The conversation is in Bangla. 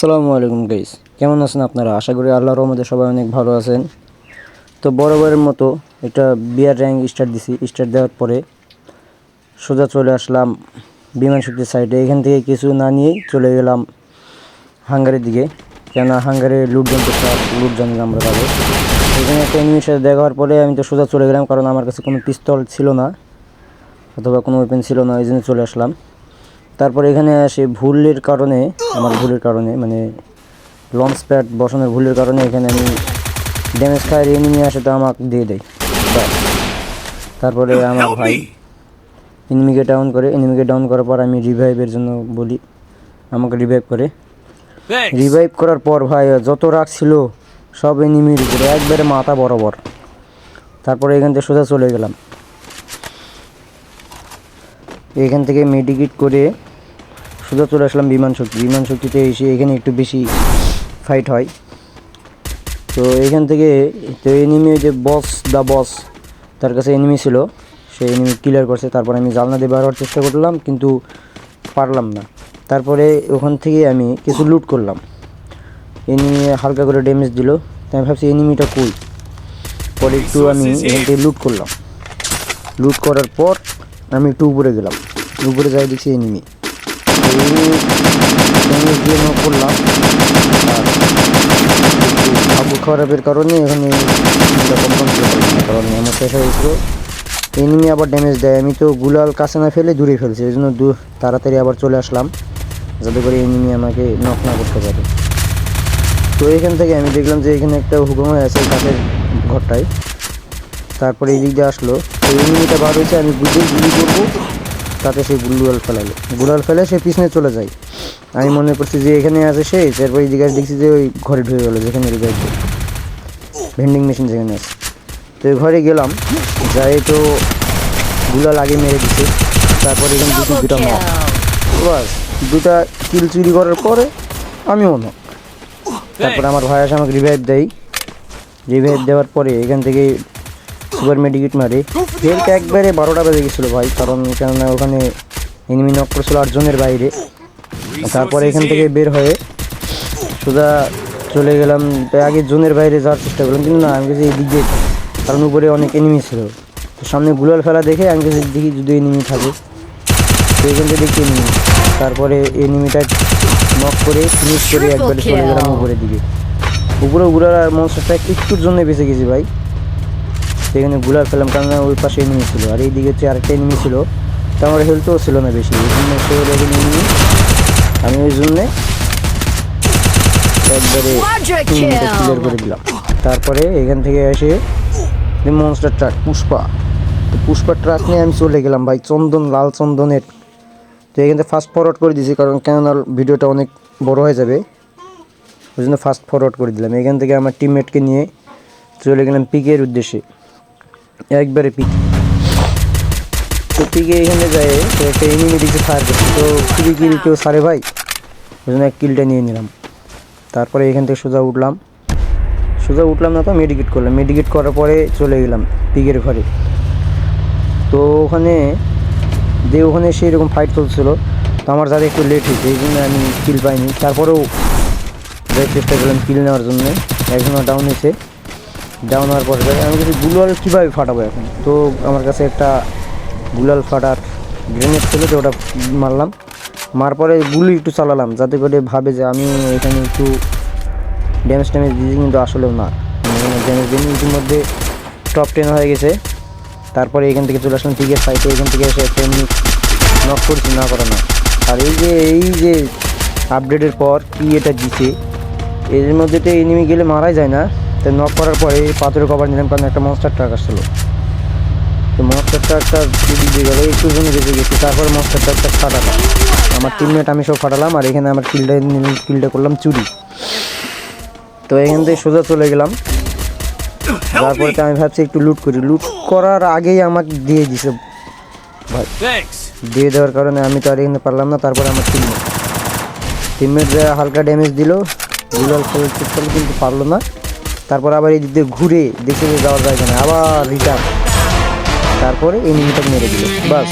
আসসালামু আলাইকুম গাইস কেমন আছেন আপনারা? আশা করি আল্লাহ রহমতে সবাই অনেক ভালো আছেন। তো বরাবরের মতো একটা বিয়ার র্যাঙ্ক স্টার্ট দিছি। স্টার্ট দেওয়ার পরে সোজা চলে আসলাম বিমান শক্তির সাইডে এখান থেকে কিছু না নিয়েই চলে গেলাম হাঙ্গারের দিকে। কেননা হাঙ্গারে লুটজন করতে লুট জানি আমরা পাবো। এখানে একটা এনিমির সাথে দেখা হওয়ার পরে আমি তো সোজা চলে গেলাম কারণ আমার কাছে কোনো পিস্তল ছিল না অথবা কোনো ওয়েপেন ছিল না, এই জন্য চলে আসলাম। তারপর এখানে আসে ভুলের কারণে আমার ভুলের কারণে মানে লঞ্চ প্যাড বসানোর ভুলের কারণে এখানে আমি ড্যামেজ খায় এনিমি আসে তো আমাকে দিয়ে দেয়। তারপরে আমার ভাই এনিমিকে ডাউন করে এনিমিকে ডাউন করার পর আমি রিভাইভের জন্য বলি আমাকে রিভাইভ করে। রিভাইভ করার পর ভাই যত রাগ ছিল সব এনিমির উপরে একবারে মাথা বরাবর। তারপরে এখান থেকে সোজা চলে গেলাম। এখান থেকে মেডিকেট করে সোজা চলে আসলাম বিমান শক্তি। বিমান শক্তিতে এসে এখানে একটু বেশি ফাইট হয়। তো এখান থেকে তো এনিমি যে বস দ্য বস তার কাছে এনিমি ছিল। সে এনিমি ক্লিয়ার করছে। তারপর আমি জালনা দিয়ে বার হওয়ার চেষ্টা করলাম কিন্তু পারলাম না। তারপরে ওখান থেকে আমি কিছু লুট করলাম। এনিমি হালকা করে ড্যামেজ দিল। তাই আমি ভাবছি এনিমিটা কই? পরে একটু আমি এখান থেকে লুট করলাম। লুট করার পর আমি একটু উপরে গেলাম। উপরে যাই দেখছি এনিমি ড্যামেজ দিয়ে নক করলাম খারাপের কারণে এখানে কনফার্ম করতে পারলাম না কারণ আমার শেষ হয়ে গেছিল এনিমি আবার ড্যামেজ দেয় আমি তো গুলাল কাছে না ফেলে দূরে ফেলছি ওই জন্য তাড়াতাড়ি আবার চলে আসলাম যাতে করে এনিমি আমাকে নক না করতে পারে তো এখান থেকে আমি দেখলাম যে এখানে একটা হুকুম হয়ে আছে কাঠের ঘরটায় তারপরে এই দিক দিয়ে আসলো তো এনিমিটা বার হয়েছে আমি গুলি গুলি করব। তাতে সে গুলাল ফেলালো গুলাল ফেলে সে পিছনে চলে যায়। আমি মনে করছি যে এখানে আছে সে তারপর আসে দেখছি যে ওই ঘরে ঢুকে গেলো যেখানে রিভাইভ ভেন্ডিং মেশিন যেখানে আছে। তো ওই ঘরে গেলাম যাই তো গুলাল আগে মেরে দিছে। তারপরে এখানে দুটো দুটা মার বাস দুটা কিল চুরি করার পরে আমিও না তারপরে আমার ভাই আসে আমাকে রিভাইভ দেয়। রিভাইভ দেওয়ার পরে এখান থেকে সুপার মেডিকেট মারে। হেলথ একবারে বারোটা বেজে গেছিল ভাই, কারণ কেননা ওখানে এনিমি নক করেছিল আটজনের বাইরে। তারপরে এখান থেকে বের হয়ে সোজা চলে গেলাম আগে জোনের বাইরে যাওয়ার চেষ্টা করলাম, কিন্তু না, আমি কাছে এই দিকে, কারণ উপরে অনেক এনিমি ছিল। তো সামনে গুলাল ফেলা দেখে আমি কাছে দেখি যদি এনিমি থাকে। তো এখান থেকে দেখি এনিমি তারপরে এনিমিটা নক করে ফিনিশ করে একবারে চলে গেলাম উপরের দিকে। উপরে ঘুরার আর মনস্টারটা একটুর জন্য বেঁচে গেছি ভাই। সেখানে গুলার ফেলাম কারণ ওই পাশে এনিমি ছিল। আর এই দিকে হচ্ছে আরেকটা এনিমি ছিল। তো আমার হেলথও ছিল না বেশি। এই জন্য সে হলো এনিমি আমি ওই জন্যে একবারে ক্লিয়ার করে দিলাম। তারপরে এখান থেকে এসে মনস্টার ট্রাক পুষ্পা। তো পুষ্পা ট্রাক নিয়ে আমি চলে গেলাম ভাই চন্দন লাল চন্দনের। তো এখান থেকে ফাস্ট ফরওয়ার্ড করে দিয়েছি কারণ কেননা ভিডিওটা অনেক বড় হয়ে যাবে। ওই জন্য ফাস্ট ফরওয়ার্ড করে দিলাম। এখান থেকে আমার টিমমেটকে নিয়ে চলে গেলাম পিকের উদ্দেশ্যে। একবারে পিক। তো পিকে এখানে যায়, তো একটা এনিমি দিকে করছে, তো খুবই কিল কেউ সারে ভাই। ওই জন্য এক কিলটা নিয়ে নিলাম। তারপরে এখান থেকে সোজা উঠলাম। সোজা উঠলাম না তো মেডিকেট করলাম। মেডিকেট করার পরে চলে গেলাম পিকের ঘরে। তো ওখানে যে ওখানে সেই রকম ফাইট চলছিল। তো আমার যাতে একটু লেট হয়েছে, এই জন্য আমি কিল পাইনি। তারপরেও চেষ্টা করলাম কিল নেওয়ার জন্য। একজনও ডাউন হয়েছে। ডাউন হওয়ার পরে আমি কিছু গুলাল কীভাবে ফাটাবো এখন? তো আমার কাছে একটা গুলাল ফাটার গ্রেনেড ছিল তো ওটা মারলাম। মার পরে গুলি একটু চালালাম, যাতে করে ভাবে যে আমি এখানে একটু ড্যামেজ ট্যামেজ দিয়েছি, কিন্তু আসলেও না। ড্যামেজ দিইনি, ইতিমধ্যে টপ টেন হয়ে গেছে। তারপরে এখান থেকে চলে আসলাম টিকের সাইডে এখান থেকে এসে একটা এমনি নক করছি, না করা না। আর এই যে এই যে আপডেটের পর কি এটা দিছে, এর মধ্যে তো এনিমি গেলে মারাই যায় না। তো নক করার পরে পাথরের কভার নিলাম কারণ একটা মনস্টার ট্রাক আসছিল। তো মনস্টার ট্রাকটা দিয়ে গেলো একটু জন্য বেঁচে গেছি তারপর মনস্টার ট্রাকটা ফাটালাম। আমার টিমমেট আমি সব ফাটালাম আর এখানে আমার কিলটা কিলটা করলাম চুরি। তো এখান থেকে সোজা চলে গেলাম। তারপরে তো আমি ভাবছি একটু লুট করি। লুট করার আগেই আমাকে দিয়ে দিছে ভাই। দিয়ে দেওয়ার কারণে আমি তো আর এখানে পারলাম না তারপরে আমার টিমমেট টিমমেট হালকা ড্যামেজ দিল খেলে করল কিন্তু পারল না। তারপর আবার এই দিক দিয়ে ঘুরে দেখে যাওয়ার জায়গা আবার রিটার্ন তারপরে এই মিনিটা মেরে দিল, বাস।